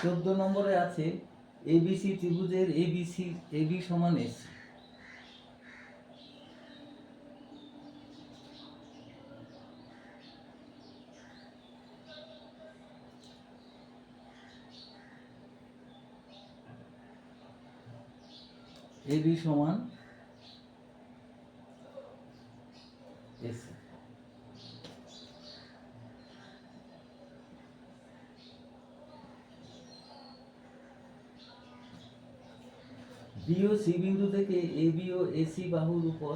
চোদ্দ নম্বরে আছে এবিসি ত্রিভুজের এবিসি এবি সমান এস এবি সমান এস বি ও সি বিন্দু থেকে এ বি ও এসি বাহুর উপর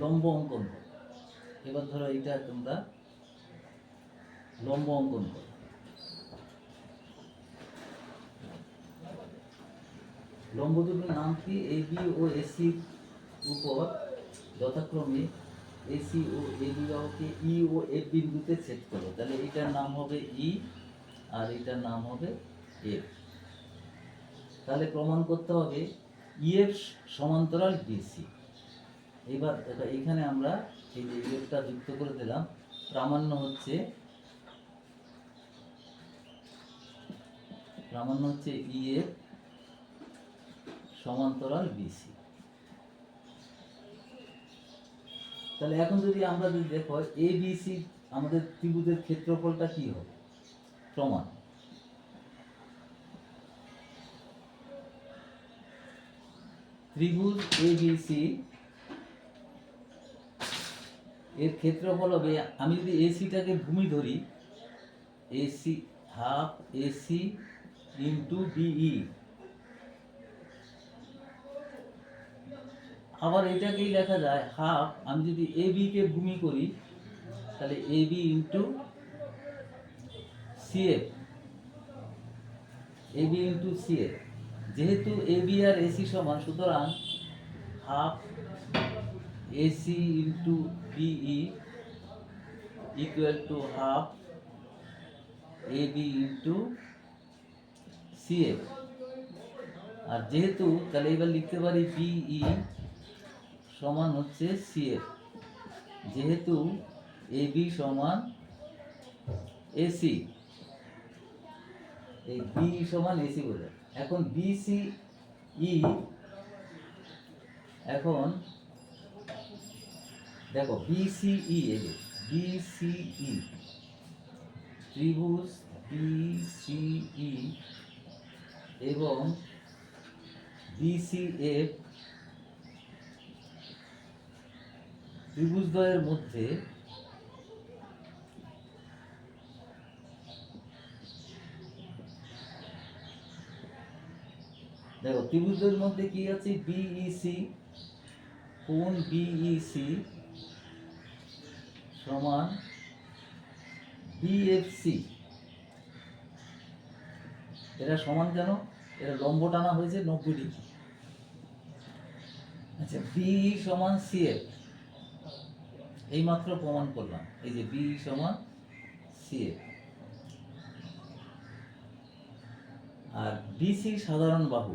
লম্ব অঙ্কন করো। এবার ধরো এটা তোমরা লম্ব অঙ্কন করো। লম্ব দুটোর নাম কি? এ বি ও এসি উপর যথাক্রমে এসি ও এ বি বাহুকে ই ও এফ বিন্দুতে ছেদ করো। তাহলে এটার নাম হবে ই আর এটার নাম হবে এফ। তাহলে প্রমাণ করতে হবে ইএফ সমান্তরাল বিসি এবার এখানে আমরা এই যে ইএফটা যুক্ত করে দিলাম। প্রামাণ্য হচ্ছে প্রামাণ্য হচ্ছে ইএফ সমান্তরাল বিসি তাহলে এখন যদি আমরা যদি দেখো এ বিসি আমাদের ত্রিভুজের ক্ষেত্রফলটা কি হবে? প্রমাণ। ত্রিভুজ এবিসি এর ক্ষেত্রফল হবে আমি যদি এসিটাকে ভূমি ধরি AC half AC into BE আবার এটাকেই লেখা যায় হাফ আমি যদি এ কে ভূমি করি, তাহলে A B into CF A B into CF যেহেতু এ বি আর এসি সমান, সুতরাং half AC into BE equal to half A B into CF আর যেহেতু, তাহলে এবার লিখতে পারি বিই সমান হচ্ছে সিএফ যেহেতু এ বি সমান এসি এই বি সমান এসি বলে এখন বিসি ই এখন দেখো বিসিই এই বিসিই ত্রিভুজ বিসিই এবং বিসিএফ ত্রিভুজদ্বয়ের মধ্যে দেখো, ত্রিভুজের মধ্যে কি আছে? বিইসি কোণ বিইসি সমান বিএফসি এরা সমান কেন? এরা লম্ব টানা হয়েছে নব্বই ডিগ্রি। আচ্ছা বিই সমান সিএফ এইমাত্র প্রমাণ করলাম। এই যে বি সমান সিএফ আর বিসি সাধারণ বাহু।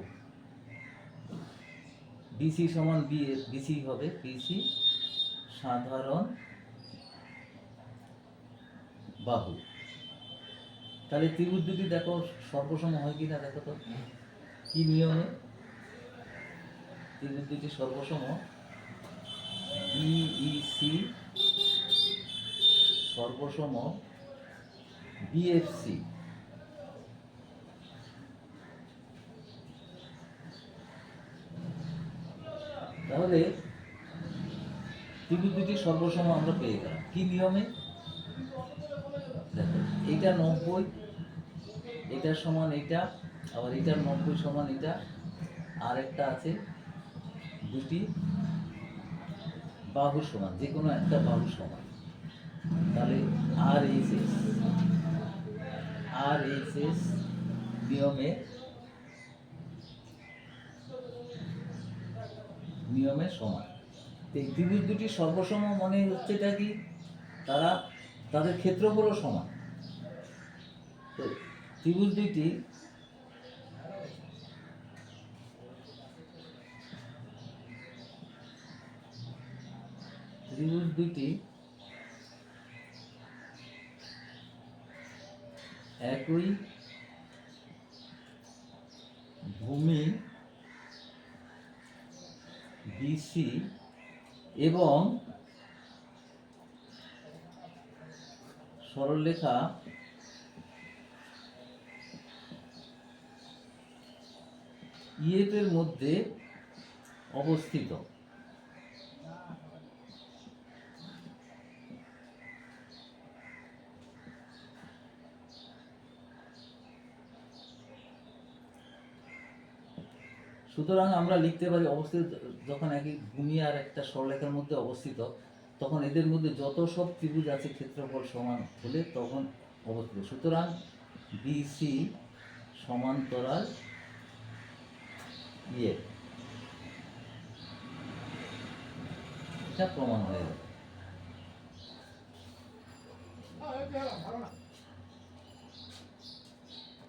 বিসি সমান বি বিসি হবে বিসি সাধারণ বাহু। তাহলে ত্রিভুজ দুটি দেখো, সর্বসম হয় কিনা দেখো তো। কি নিয়মে? ত্রিভুজ দুটি সর্বসম। বিইসি সর্বসম। বিএফসি তাহলে ত্রিভুজ সর্বসম আমরা পেয়ে গেলাম। কি নিয়মে? এইটা নব্বই এটার সমান এটা আবার এটার নব্বই সমান এটা আর একটা আছে দুটি বাহু সমান যে কোনো একটা বাহু সমান। তাহলে R H S R H S নিয়মে নিয়মে সমান এই ত্রিভুজ দুটি সর্বসম মনে হচ্ছে এটা কি? তারা, তাদের ক্ষেত্রফলও সমান। তো ত্রিভুজ দুটি ত্রিভুজ দুটি একই ভূমি বিসি এবং সরলরেখা ইএফ এর মধ্যে অবস্থিত। সুতরাং আমরা লিখতে পারি অবস্থিত যখন একই ভূমি আর একটা সরলরেখার মধ্যে অবস্থিত, তখন এদের মধ্যে যত সব ত্রিভুজ আছে ক্ষেত্রফল সমান হলে তখন অবস্থিত। সুতরাং বিসি সমান্তরাল ইয়ে। এটা প্রমাণ হয়ে গেল।